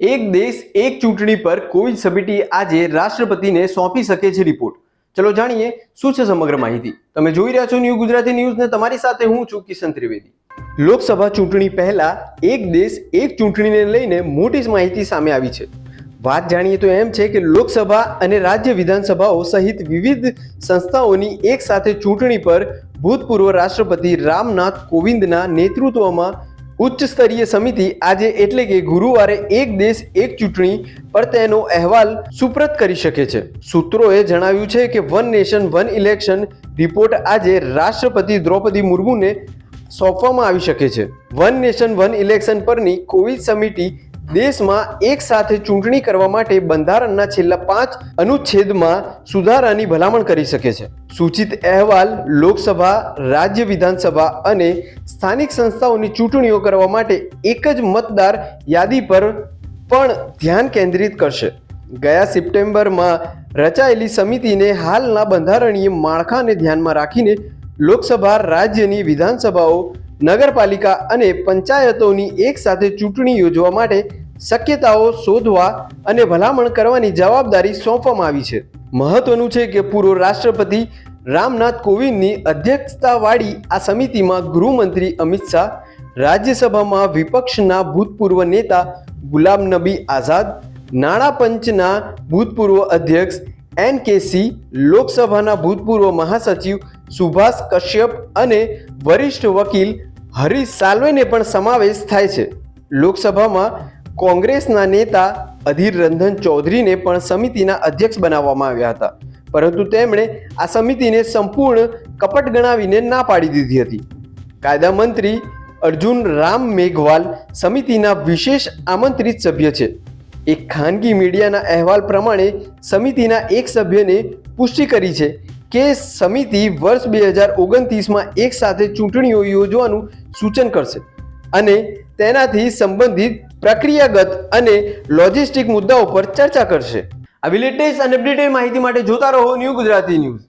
એક દેશ, એક ચૂંટણી પર કોવિડ સમિતિ આજે રાષ્ટ્રપતિને સોંપી શકે છે રિપોર્ટ. ચલો જાણીએ શું છે સમગ્ર માહિતી. તમે જોઈ રહ્યા છો ન્યૂ ગુજરાતી ન્યૂઝ ને તમારી સાથે હું છું કિશન ત્રિવેદી. લોકસભા ચૂંટણી પહેલા એક દેશ, એક ચૂંટણીને લઈને મોટી માહિતી સામે આવી છે. વાત જાણીએ તો એમ છે કે લોકસભા અને રાજ્ય વિધાનસભાઓ સહિત વિવિધ સંસ્થાઓની એક સાથે ચૂંટણી પર ભૂતપૂર્વ રાષ્ટ્રપતિ રામનાથ કોવિંદના નેતૃત્વમાં ઉચ્ચ સ્તરીય સમિતિ આજે એટલે કે ગુરુવારે એક દેશ એક ચૂંટણી પર તેનો અહેવાલ સુપ્રત કરી શકે છે. સૂત્રોએ જણાવ્યું છે કે one nation, one election report આજે રાષ્ટ્રપતિ દ્રૌપદી મુર્મુને સોંપવામાં આવી શકે છે. વન નેશન, વન ઇલેક્શન પરની કોવિડ સમિતિ દેશમાં એક સાથે ચૂંટણી કરવા માટે બંધારણના છેલ્લા પાંચ અનુચ્છેદમાં સુધારાની ભલામણ કરી શકે છે. સૂચિત અહેવાલ લોકસભા, રાજ્ય વિધાનસભા અને સ્થાનિક સંસ્થાઓની ચૂંટણીઓ કરવા માટે એક જ મતદાર યાદી પર પણ ધ્યાન કેન્દ્રિત કરશે. ગયા સપ્ટેમ્બરમાં રચાયેલી સમિતિને હાલના બંધારણીય માળખાને ધ્યાનમાં રાખીને લોકસભા, રાજ્યની વિધાનસભાઓ નગરપાલિકા અને પંચાયતોની એક સાથે ચૂંટણી યોજવા માટે શક્યતાઓ શોધવા અને ભલામણ કરવાની જવાબદારી સોંપવામાં આવી છે. મહત્વનું છે કે પૂર્વ રાષ્ટ્રપતિ રામનાથ કોવિંદની અધ્યક્ષતાવાળી આ સમિતિમાં ગૃહમંત્રી અમિત શાહ, રાજ્યસભામાં વિપક્ષના ભૂતપૂર્વ નેતા ગુલામ નબી આઝાદ, નાણાં પંચના ભૂતપૂર્વ અધ્યક્ષ એન સિંહ લોકસભાના ભૂતપૂર્વ મહાસચિવ સુભાષ કશ્યપ અને વરિષ્ઠ વકીલ હરીશ સાલ્વેને પણ સમાવેશ થાય છે. લોકસભામાં કોંગ્રેસના નેતા અધીર રંધન ચૌધરીને પણ સમિતિના અધ્યક્ષ બનાવવામાં આવ્યા હતા. પરંતુ તેમણે આ સમિતિને સંપૂર્ણ કપટ ગણાવીને ના પાડી દીધી હતી. કાયદા મંત્રી અર્જુન રામ મેઘવાલ સમિતિના વિશેષ આમંત્રિત સભ્ય છે. એક ખાનગી મીડિયાના અહેવાલ પ્રમાણે સમિતિના એક સભ્યને પુષ્ટિ કરી છે કે સમિતિ વર્ષ બે હજાર ઓગણત્રીસમાં એક સાથે ચૂંટણીઓ યોજવાનું સૂચન કરશે અને તેનાથી સંબંધિત પ્રક્રિયાગત અને લોજિસ્ટિક મુદ્દાઓ પર ચર્ચા કરશે. આવી લેટેસ્ટ અને અપડેટેડ માહિતી માટે જોતા રહો ન્યૂ ગુજરાતી ન્યૂઝ.